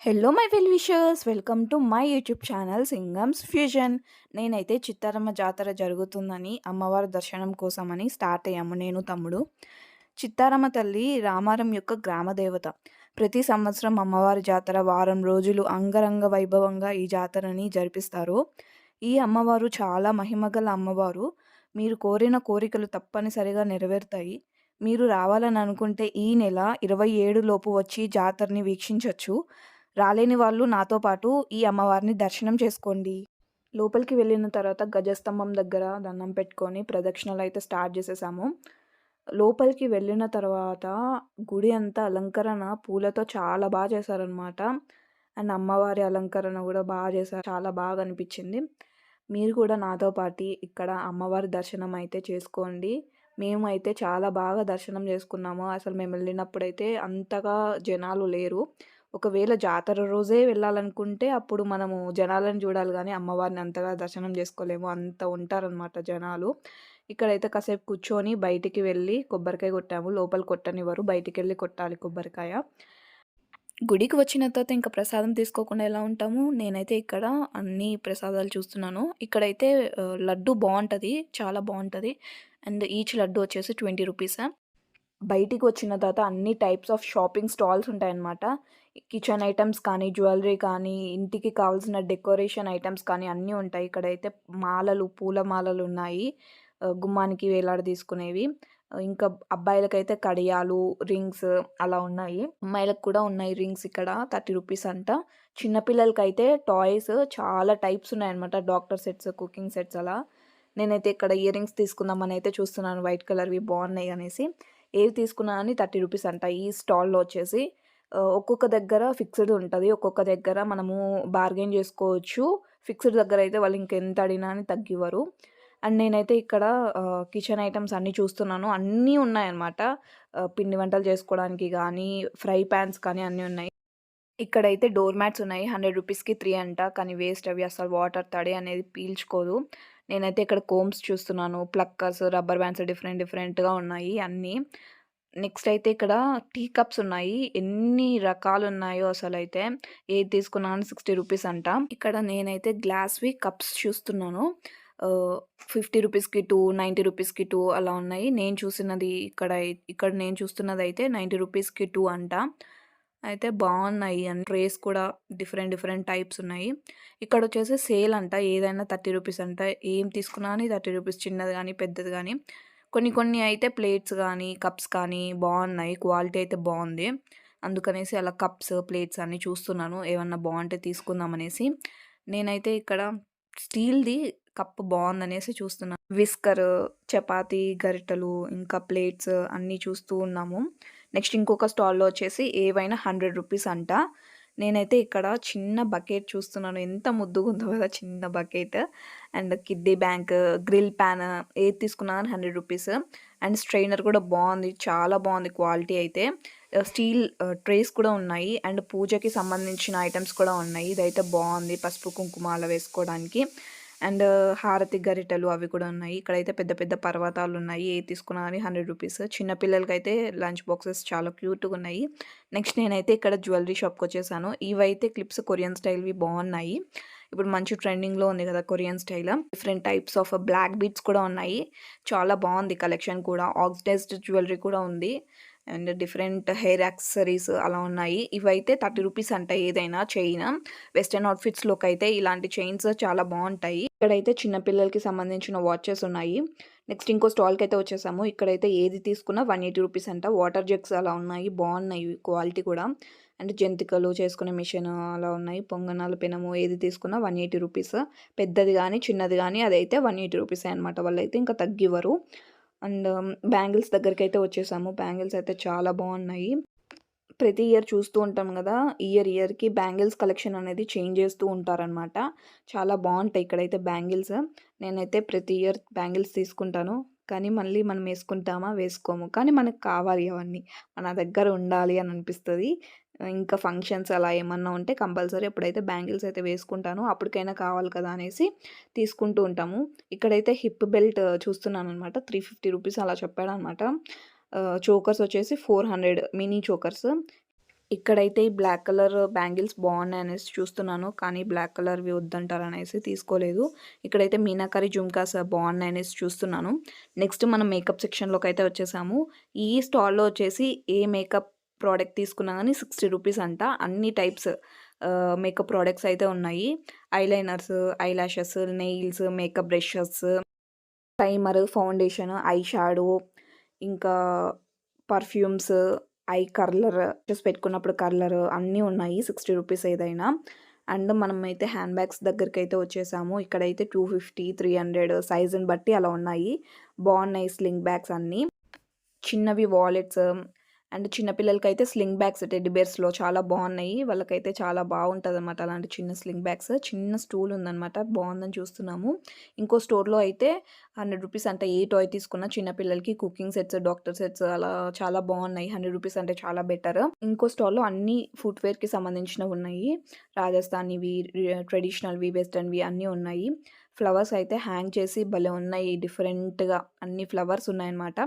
Hello my well wishers welcome to my YouTube channel Singams fusion నేనైతే చిత్తారమ్మ జాతర జరుగుతుందని అమ్మవారి దర్శనం కోసమని స్టార్ట్ అయ్యాము నేను తమ్ముడు. చిత్తారమ్మ తల్లి రామారం యొక్క గ్రామ దేవత. ప్రతి సంవత్సరం అమ్మవారి జాతర వారం రోజులు అంగరంగ వైభవంగా ఈ జాతరని జరిపిస్తారు. ఈ అమ్మవారు చాలా మహిమగల అమ్మవారు. మీరు కోరిన కోరికలు తప్పనిసరిగా నెరవేరుతాయి. మీరు రావాలని అనుకుంటే ఈ నెల ఇరవై ఏడు లోపు వచ్చి జాతరని వీక్షించవచ్చు రాలేని వాళ్ళు నాతో పాటు ఈ అమ్మవారిని దర్శనం చేసుకోండి. లోపలికి వెళ్ళిన తర్వాత గజస్తంభం దగ్గర దండం పెట్టుకొని ప్రదక్షిణలు అయితే స్టార్ట్ చేసేసాము. లోపలికి వెళ్ళిన తర్వాత గుడి అంతా అలంకరణ పూలతో చాలా బాగా చేశారనమాట అండ్ అమ్మవారి అలంకరణ కూడా బాగా చేశారు. చాలా బాగా అనిపించింది. మీరు కూడా నాతో పాటు ఇక్కడ అమ్మవారి దర్శనం అయితే చేసుకోండి. మేము అయితే చాలా బాగా దర్శనం చేసుకున్నాము. అసలు మేము వెళ్ళినప్పుడైతే అంతగా జనాలు లేరు. ఒకవేళ జాతర రోజే వెళ్ళాలనుకుంటే అప్పుడు మనము జనాలను చూడాలి కానీ అమ్మవారిని అంతగా దర్శనం చేసుకోలేము. అంత ఉంటారనమాట జనాలు. ఇక్కడైతే కాసేపు కూర్చొని బయటికి వెళ్ళి కొబ్బరికాయ కొట్టాము. లోపల కొట్టనివ్వరు. బయటికి వెళ్ళి కొట్టాలి కొబ్బరికాయ. గుడికి వచ్చిన తర్వాత ఇంకా ప్రసాదం తీసుకోకుండా ఎలా ఉంటాము? నేనైతే ఇక్కడ అన్ని ప్రసాదాలు చూస్తున్నాను. ఇక్కడైతే లడ్డు బాగుంటుంది చాలా బాగుంటుంది అండ్ ఈచ్ లడ్డు వచ్చేసి ట్వంటీ రూపీస్. బయటికి వచ్చిన తర్వాత అన్ని టైప్స్ ఆఫ్ షాపింగ్ స్టాల్స్ ఉంటాయన్నమాట. కిచెన్ ఐటమ్స్ కానీ జ్యువెలరీ కానీ ఇంటికి కావాల్సిన డెకరేషన్ ఐటమ్స్ కానీ అన్నీ ఉంటాయి. ఇక్కడైతే మాలలు పూల మాలలు ఉన్నాయి. గుమ్మానికి వేలాడ తీసుకునేవి. ఇంకా అబ్బాయిలకైతే కడియాలు రింగ్స్ అలా ఉన్నాయి. అమ్మాయిలకు కూడా ఉన్నాయి రింగ్స్ ఇక్కడ థర్టీ రూపీస్ అంట. చిన్నపిల్లలకైతే టాయ్స్ చాలా టైప్స్ ఉన్నాయన్నమాట. డాక్టర్ సెట్స్ కుకింగ్ సెట్స్ అలా. నేనైతే ఇక్కడ ఇయర్ రింగ్స్ తీసుకుందామని అయితే చూస్తున్నాను. వైట్ కలర్వి బాగున్నాయి అనేసి. ఏవి తీసుకున్నా అని థర్టీ రూపీస్ అంట ఈ స్టాల్లో వచ్చేసి. ఒక్కొక్క దగ్గర ఫిక్స్డ్ ఉంటుంది. ఒక్కొక్క దగ్గర మనము బార్గెన్ చేసుకోవచ్చు. ఫిక్స్డ్ దగ్గర అయితే వాళ్ళు ఇంకెంత అడిగినా అని తగ్గివ్వరు. అండ్ నేనైతే ఇక్కడ కిచెన్ ఐటమ్స్ అన్నీ చూస్తున్నాను. అన్నీ ఉన్నాయన్నమాట. పిండి వంటలు చేసుకోవడానికి కానీ ఫ్రై ప్యాన్స్ కానీ అన్నీ ఉన్నాయి. ఇక్కడైతే డోర్ మ్యాట్స్ ఉన్నాయి. హండ్రెడ్ రూపీస్కి త్రీ అంట. కానీ వేస్ట్. అవి అసలు వాటర్ తడి అనేది పీల్చుకోదు. నేనైతే ఇక్కడ కోమ్స్ చూస్తున్నాను. ప్లక్కర్స్ రబ్బర్ బ్యాండ్స్ డిఫరెంట్ డిఫరెంట్గా ఉన్నాయి అన్నీ. నెక్స్ట్ అయితే ఇక్కడ టీ కప్స్ ఉన్నాయి. ఎన్ని రకాలు ఉన్నాయో అసలు అయితే ఏది తీసుకున్నాను సిక్స్టీ రూపీస్ అంట. ఇక్కడ నేనైతే గ్లాస్వి కప్స్ చూస్తున్నాను. ఫిఫ్టీ రూపీస్కి టూ నైంటీ రూపీస్కి టూ అలా ఉన్నాయి. నేను చూసినది ఇక్కడ ఇక్కడ నేను చూస్తున్నది అయితే నైంటీ రూపీస్కి టూ అంట. అయితే బాగున్నాయి అండ్ ట్రేస్ కూడా డిఫరెంట్ డిఫరెంట్ టైప్స్ ఉన్నాయి. ఇక్కడ వచ్చేసి సేల్ అంట. ఏదైనా థర్టీ రూపీస్ అంట. ఏం తీసుకున్నా అని థర్టీ రూపీస్ చిన్నది కానీ పెద్దది కానీ. కొన్ని కొన్ని అయితే ప్లేట్స్ కానీ కప్స్ కానీ బాగున్నాయి క్వాలిటీ అయితే బాగుంది అందుకనేసి అలా కప్స్ ప్లేట్స్ అన్నీ చూస్తున్నాను. ఏమన్నా బాగుంటే తీసుకుందాం అనేసి. నేనైతే ఇక్కడ స్టీల్ది కప్ బాగుందనేసి చూస్తున్నాను. విస్కర్ చపాతీ గరిటెలు ఇంకా ప్లేట్స్ అన్నీ చూస్తూ ఉన్నాము. నెక్స్ట్ ఇంకొక స్టాల్లో వచ్చేసి ఏవైనా హండ్రెడ్ రూపీస్ అంట. నేనైతే ఇక్కడ చిన్న బకెట్ చూస్తున్నాను. ఎంత ముద్దుగా ఉందో కదా చిన్న bucket. And kiddie bank grill pan ఏది తీసుకున్నాను హండ్రెడ్ రూపీస్. అండ్ స్ట్రైనర్ కూడా బాగుంది. చాలా బాగుంది క్వాలిటీ అయితే. స్టీల్ ట్రేస్ కూడా ఉన్నాయి. అండ్ పూజకి సంబంధించిన ఐటమ్స్ కూడా ఉన్నాయి. ఇదైతే బాగుంది పసుపు కుంకుమ అలా వేసుకోవడానికి. అండ్ హారతి గరిటెలు అవి కూడా ఉన్నాయి. ఇక్కడైతే పెద్ద పెద్ద పర్వతాలు ఉన్నాయి ఏ తీసుకున్నా కానీ హండ్రెడ్ రూపీస్. చిన్నపిల్లలకి అయితే లంచ్ బాక్సెస్ చాలా క్యూట్గా ఉన్నాయి. నెక్స్ట్ నేనైతే ఇక్కడ జ్యువెలరీ షాప్కి వచ్చేసాను. ఇవైతే క్లిప్స్ కొరియన్ స్టైల్వి బాగున్నాయి. ఇప్పుడు మంచి ట్రెండింగ్లో ఉంది కదా Korean style. Different types of black beads కూడా ఉన్నాయి. చాలా బాగుంది కలెక్షన్ కూడా. ఆక్సిడైజ్డ్ జ్యువెలరీ కూడా ఉంది. అండ్ డిఫరెంట్ హెయిర్ యాక్సెసరీస్ అలా ఉన్నాయి. ఇవైతే థర్టీ రూపీస్ అంట ఏదైనా చైన్. వెస్టర్న్ అవుట్ఫిట్స్లోకి అయితే ఇలాంటి చైన్స్ చాలా బాగుంటాయి. ఇక్కడైతే చిన్నపిల్లలకి సంబంధించిన వాచెస్ ఉన్నాయి. నెక్స్ట్ ఇంకో స్టాల్కి అయితే వచ్చేసాము. ఇక్కడైతే ఏది తీసుకున్నా వన్ ఎయిటీ రూపీస్ అంట. వాటర్ జగ్స్ అలా ఉన్నాయి. బాగున్నాయి క్వాలిటీ కూడా. అండ్ జంతికలు చేసుకునే మిషన్ అలా ఉన్నాయి. పొంగనాల పెనము ఏది తీసుకున్నా వన్ ఎయిటీ రూపీస్. పెద్దది కానీ చిన్నది కానీ అదైతే వన్ ఎయిటీ రూపీస్ అనమాట వాళ్ళైతే ఇంకా తగ్గివ్వరు. అండ్ బ్యాంగిల్స్ దగ్గరికి అయితే వచ్చేసాము. బ్యాంగిల్స్ అయితే చాలా బాగున్నాయి. ప్రతి ఇయర్ చూస్తూ ఉంటాం కదా. ఇయర్ ఇయర్కి బ్యాంగిల్స్ కలెక్షన్ అనేది చేంజ్ చేస్తూ ఉంటారనమాట చాలా బాగుంటాయి ఇక్కడైతే బ్యాంగిల్స్. నేనైతే ప్రతి ఇయర్ బ్యాంగిల్స్ తీసుకుంటాను. కానీ మళ్ళీ మనం వేసుకుంటామా? వేసుకోము. కానీ మనకు కావాలి అవన్నీ. మన దగ్గర ఉండాలి అని అనిపిస్తుంది. ఇంకా ఫంక్షన్స్ అలా ఏమన్నా ఉంటే కంపల్సరీ ఎప్పుడైతే బ్యాంగిల్స్ అయితే వేసుకుంటాను. అప్పటికైనా కావాలి కదా అనేసి తీసుకుంటూ ఉంటాము. ఇక్కడైతే హిప్ బెల్ట్ చూస్తున్నాను అనమాట త్రీ ఫిఫ్టీ రూపీస్ అలా చెప్పాడనమాట చోకర్స్ వచ్చేసి ఫోర్ హండ్రెడ్ మినీ చోకర్స్ ఇక్కడైతే ఈ బ్లాక్ కలర్ బ్యాంగిల్స్ బాగున్నాయి అనేసి చూస్తున్నాను. కానీ బ్లాక్ కలర్‌వి వద్దంటారనేసి తీసుకోలేదు. ఇక్కడైతే మీనాకరి జుమ్కాస్ బాగున్నాయి అనేసి చూస్తున్నాను. నెక్స్ట్ మనం మేకప్ సెక్షన్లోకి అయితే వచ్చేసాము. ఈ స్టాల్‌లో వచ్చేసి ఏ మేకప్ ప్రోడక్ట్ తీసుకున్నా కానీ సిక్స్టీ రూపీస్ అంట. అన్ని టైప్స్ మేకప్ ప్రోడక్ట్స్ అయితే ఉన్నాయి. Eyeliners, eyelashes, nails, makeup brushes, primer, foundation, eye shadow ఇంకా పర్ఫ్యూమ్స్, ఐ కర్లర్ జస్ట్ పెట్టుకున్నప్పుడు కర్లర్ అన్నీ ఉన్నాయి. సిక్స్టీ రూపీస్ ఏదైనా. అండ్ మనమైతే హ్యాండ్ బ్యాగ్స్ దగ్గరికి అయితే వచ్చేసాము. ఇక్కడైతే 250, 300 సైజుని బట్టి అలా ఉన్నాయి. బాగున్నాయి స్లింగ్ బ్యాగ్స్ అన్నీ. చిన్నవి వాలెట్స్ అండ్ చిన్నపిల్లలకి అయితే స్లింగ్ బ్యాగ్స్ టెడ్డి బేర్స్‌లో చాలా బాగున్నాయి. వాళ్ళకైతే చాలా బాగుంటుంది అనమాట అలాంటి చిన్న స్లింగ్ బ్యాగ్స్. చిన్న స్టూల్ ఉందనమాట. బాగుందని చూస్తున్నాము. ఇంకో స్టోర్‌లో అయితే హండ్రెడ్ రూపీస్ అంటే ఏ టాయ్ తీసుకున్నా చిన్నపిల్లలకి కుకింగ్ సెట్స్, డాక్టర్ సెట్స్ అలా చాలా బాగున్నాయి. హండ్రెడ్ రూపీస్ అంటే చాలా బెటర్. ఇంకో స్టాల్‌లో అన్నీ ఫుట్‌వేర్‌కి సంబంధించినవి ఉన్నాయి. రాజస్థానీవి, ట్రెడిషనల్‌వి, వెస్టర్న్‌వి అన్నీ ఉన్నాయి. ఫ్లవర్స్ అయితే హ్యాంగ్ చేసి భలే ఉన్నాయి. డిఫరెంట్‌గా అన్ని ఫ్లవర్స్ ఉన్నాయన్నమాట.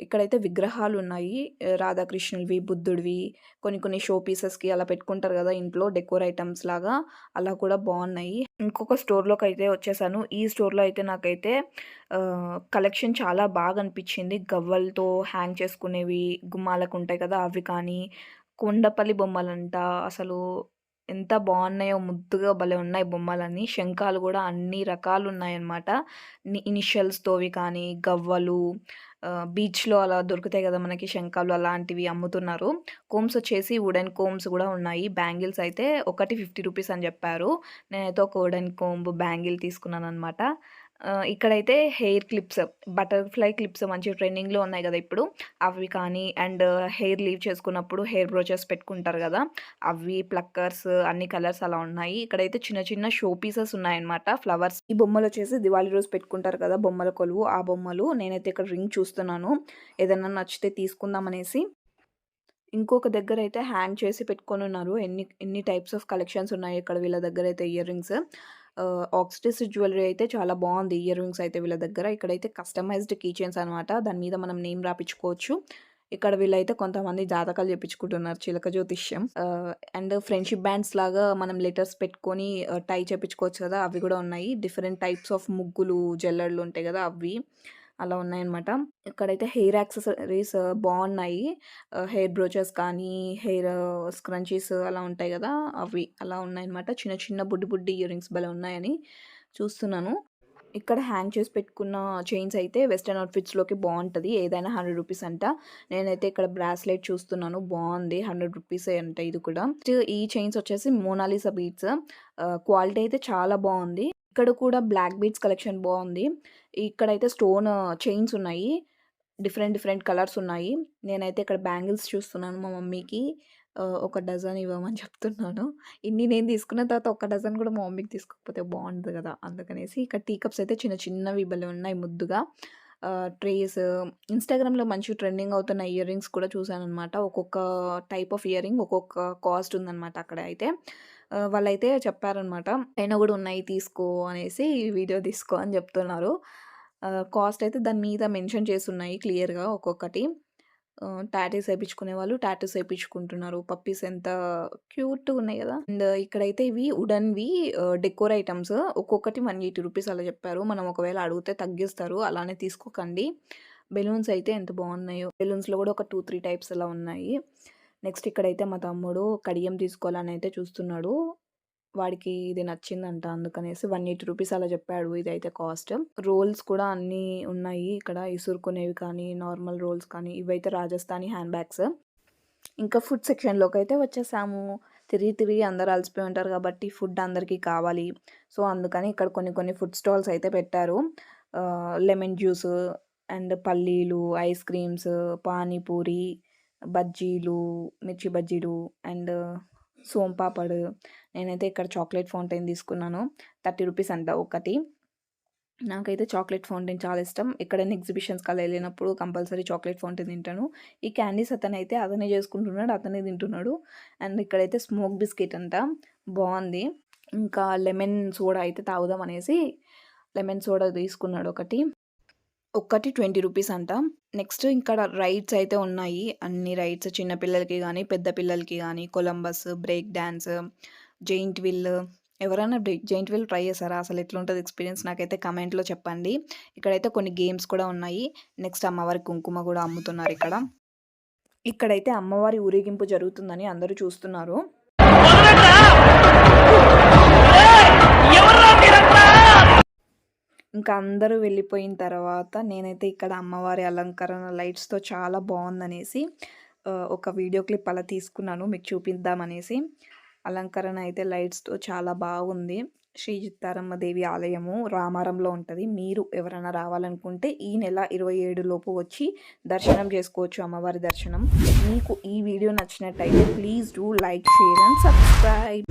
ఇక్కడైతే విగ్రహాలు ఉన్నాయి రాధాకృష్ణులవి, బుద్ధుడివి కొన్ని కొన్ని షో పీసెస్‌కి అలా పెట్టుకుంటారు కదా ఇంట్లో డెకోర్ ఐటమ్స్ లాగా అలా కూడా బాగున్నాయి. ఇంకొక స్టోర్లోకి అయితే వచ్చేసాను. ఈ స్టోర్‌లో అయితే నాకైతే కలెక్షన్ చాలా బాగా అనిపించింది. గవ్వలతో హ్యాంగ్ చేసుకునేవి గుమ్మాలకు ఉంటాయి కదా! అవి కానీ, కొండపల్లి బొమ్మలంట అసలు ఎంత బాగున్నాయో ముద్దుగా భలే ఉన్నాయి బొమ్మలన్నీ. శంఖాలు కూడా అన్ని రకాలు ఉన్నాయన్నమాట ఇనిషియల్స్‌తోవి కానీ, గవ్వలు బీచ్‌లో అలా దొరుకుతాయి కదా మనకి శంఖాలు అలాంటివి అమ్ముతున్నారు. కోమ్స్ వచ్చేసి వుడెన్ కోమ్స్ కూడా ఉన్నాయి. బ్యాంగిల్స్ అయితే ఒకటి ఫిఫ్టీ రూపీస్ అని చెప్పారు నేనైతే ఒక వుడెన్ కోంబ్ బ్యాంగిల్ తీసుకున్నాను అనమాట ఇక్కడైతే హెయిర్ క్లిప్స్, బటర్‌ఫ్లై క్లిప్స్ మంచి ట్రెండింగ్‌లో ఉన్నాయి కదా ఇప్పుడు. అవి కానీ అండ్ హెయిర్ లీవ్ చేసుకున్నప్పుడు హెయిర్ బ్రోచెస్ పెట్టుకుంటారు కదా అవి ప్లక్కర్స్ అన్ని కలర్స్ అలా ఉన్నాయి. ఇక్కడైతే చిన్న చిన్న షో పీసెస్ ఉన్నాయన్నమాట. ఫ్లవర్స్ ఈ బొమ్మలు వచ్చేసి దివాళీ రోజు పెట్టుకుంటారు కదా! బొమ్మల కొలువు ఆ బొమ్మలు. నేనైతే ఇక్కడ రింగ్ చూస్తున్నాను. ఏదైనా నచ్చితే తీసుకుందాం అనేసి. ఇంకొక అయితే హ్యాంగ్ చేసి పెట్టుకొని ఉన్నారు ఎన్ని ఎన్ని టైప్స్ ఆఫ్ కలెక్షన్స్ ఉన్నాయి ఇక్కడ వీళ్ళ దగ్గర అయితే ఇయర్ రింగ్స్. ఆహ్, జ్యువెలరీ అయితే చాలా బాగుంది ఇయర్ రింగ్స్ అయితే వీళ్ళ దగ్గర. ఇక్కడైతే కస్టమైజ్డ్ కీచెన్స్ అనమాట. దాని మీద మనం నేమ్ రాపించుకోవచ్చు ఇక్కడ వీళ్ళైతే కొంతమంది జాతకాలు చెప్పించుకుంటున్నారు. చిలక జ్యోతిష్యం. అండ్ ఫ్రెండ్‌షిప్ బ్యాండ్స్ లాగా మనం లెటర్స్ పెట్టుకొని టై చేపించుకోవచ్చు కదా! అవి కూడా ఉన్నాయి. డిఫరెంట్ టైప్స్ ఆఫ్ ముగ్గులు, జల్లెడలు ఉంటాయి కదా అవి. అలా ఉన్నాయన్నమాట. ఇక్కడైతే హెయిర్ యాక్సెసరీస్ బాగున్నాయి. హెయిర్ బ్రోచెస్ కానీ, హెయిర్ స్క్రంచీస్ అలా ఉంటాయి కదా అవి అలా ఉన్నాయన్నమాట. చిన్న చిన్న బుడ్డి బుడ్డి ఇయర్ రింగ్స్ భలే ఉన్నాయని చూస్తున్నాను. ఇక్కడ హ్యాంగ్ చేసి పెట్టుకున్న చైన్స్ అయితే వెస్ట్రన్ అవుట్‌ఫిట్స్‌లోకి బాగుంటుంది ఏదైనా హండ్రెడ్ రూపీస్ అంట. నేనైతే ఇక్కడ బ్రాస్లెట్ చూస్తున్నాను. బాగుంది హండ్రెడ్ రూపీస్ అంట ఇది కూడా. ఈ చైన్స్ వచ్చేసి మోనాలిసా బీట్స్ క్వాలిటీ అయితే చాలా బాగుంది ఇక్కడ కూడా బ్లాక్ బీడ్స్ కలెక్షన్ బాగుంది ఇక్కడైతే స్టోన్ చైన్స్ uh, ఉన్నాయి. డిఫరెంట్ డిఫరెంట్ కలర్స్ ఉన్నాయి. నేనైతే ఇక్కడ బ్యాంగిల్స్ చూస్తున్నాను మా మమ్మీకి. Uh, ఒక డజన్ ఇవ్వమని చెప్తున్నాను. ఇన్ని నేను తీసుకున్న తర్వాత ఒక డజన్ కూడా మా మమ్మీకి తీసుకోకపోతే బాగుంటుంది కదా అందుకనేసి ఇక్కడ టీ కప్స్ అయితే చిన్న చిన్నవి భలే ఉన్నాయి ముద్దుగా. ట్రేస్ ఇన్‌స్టాగ్రామ్‌లో మంచి ట్రెండింగ్ అవుతున్న ఇయర్ రింగ్స్ కూడా చూసాననమాట. ఒక్కొక్క టైప్ ఆఫ్ ఇయర్ రింగ్ ఒక్కొక్క కాస్ట్ ఉందన్నమాట అక్కడ అయితే. వాళ్ళైతే చెప్పారనమాట. "అయినా కూడా ఉన్నాయి తీసుకో" అనేసి వీడియో తీసుకో అని చెప్తున్నారు. కాస్ట్ అయితే దాని మీద మెన్షన్ చేసున్నాయి క్లియర్‌గా ఒక్కొక్కటి. టాటూస్ వేయించుకునే వాళ్ళు టాటూస్ వేయించుకుంటున్నారు పప్పీస్ ఎంత క్యూట్‌గా ఉన్నాయి కదా అండ్ ఇక్కడైతే ఇవి ఉడన్వి డెకోర్ ఐటమ్స్ ఒక్కొక్కటి వన్ ఎయిటీ రూపీస్ అలా చెప్పారు. మనం ఒకవేళ అడిగితే తగ్గిస్తారు. అలానే తీసుకోకండి. బెలూన్స్ అయితే ఎంత బాగున్నాయో. బెలూన్స్‌లో కూడా ఒక 2, 3 టైప్స్ అలా ఉన్నాయి. నెక్స్ట్ ఇక్కడైతే మా తమ్ముడు కడియం తీసుకోవాలని అయితే చూస్తున్నాడు. వాడికి ఇది నచ్చిందంట అందుకనేసి వన్ ఎయిటీ రూపీస్ అలా చెప్పాడు. ఇదైతే కాస్ట్. రోల్స్ కూడా అన్నీ ఉన్నాయి ఇక్కడ. ఇసురుకునేవి కానీ, నార్మల్ రోల్స్ కానీ ఇవైతే రాజస్థానీ హ్యాండ్ బ్యాగ్స్. ఇంకా ఫుడ్ సెక్షన్లోకి అయితే వచ్చేసాము. తిరిగి తిరిగి అందరూ అలసిపోయి ఉంటారు కాబట్టి ఫుడ్ అందరికీ కావాలి. సో, అందుకని ఇక్కడ కొన్ని కొన్ని ఫుడ్ స్టాల్స్ అయితే పెట్టారు. లెమన్ జ్యూస్ అండ్ పల్లీలు, ఐస్ క్రీమ్స్, పానీపూరి, బజ్జీలు, మిర్చి బజ్జీలు అండ్ సోన్ నేనైతే ఇక్కడ చాక్లెట్ ఫౌంటైన్ తీసుకున్నాను. థర్టీ రూపీస్ అంట ఒకటి. నాకైతే చాక్లెట్ ఫౌంటైన్ చాలా ఇష్టం. ఎక్కడైనా ఎగ్జిబిషన్స్‌కి అలా వెళ్ళినప్పుడు కంపల్సరీ చాక్లెట్ ఫౌంటైన్ తింటాను. ఈ క్యాండీస్ అతనైతే అతనే చేసుకుంటున్నాడు. అతనే తింటున్నాడు. అండ్ ఇక్కడైతే స్మోక్ బిస్కెట్ అంట. బాగుంది ఇంకా లెమన్ సోడా అయితే తాగుదాం అనేసి లెమన్ సోడా తీసుకున్నాడు ఒకటి. ఒక్కటి 20 రూపీస్ అంట. నెక్స్ట్ ఇక్కడ రైడ్స్ అయితే ఉన్నాయి. అన్ని రైడ్స్ చిన్నపిల్లలకి కానీ పెద్ద పిల్లలకి కానీ Columbus, break dance giant wheel ఎవరైనా జెయింట్ వీల్ ట్రై చేస్తారా అసలు ఎట్లుంటుంది ఎక్స్‌పీరియన్స్ నాకైతే కమెంట్‌లో చెప్పండి. ఇక్కడైతే కొన్ని గేమ్స్ కూడా ఉన్నాయి. నెక్స్ట్ అమ్మవారి కుంకుమ కూడా అమ్ముతున్నారు ఇక్కడ ఇక్కడైతే అమ్మవారి ఊరేగింపు జరుగుతుందని అందరూ చూస్తున్నారు. ఇంకా అందరూ వెళ్ళిపోయిన తర్వాత నేనైతే ఇక్కడ అమ్మవారి అలంకరణ లైట్స్‌తో చాలా బాగుందనేసి ఒక వీడియో క్లిప్ అలా తీసుకున్నాను మీకు చూపిద్దామనేసి. అలంకరణ అయితే లైట్స్‌తో చాలా బాగుంది. శ్రీ చిత్తారమ్మ దేవి ఆలయము రామారంలో ఉంటుంది మీరు ఎవరైనా రావాలనుకుంటే ఈ నెల 27 లోపు వచ్చి దర్శనం చేసుకోవచ్చు అమ్మవారి దర్శనం. మీకు ఈ వీడియో నచ్చినట్టయితే please do like, share and subscribe.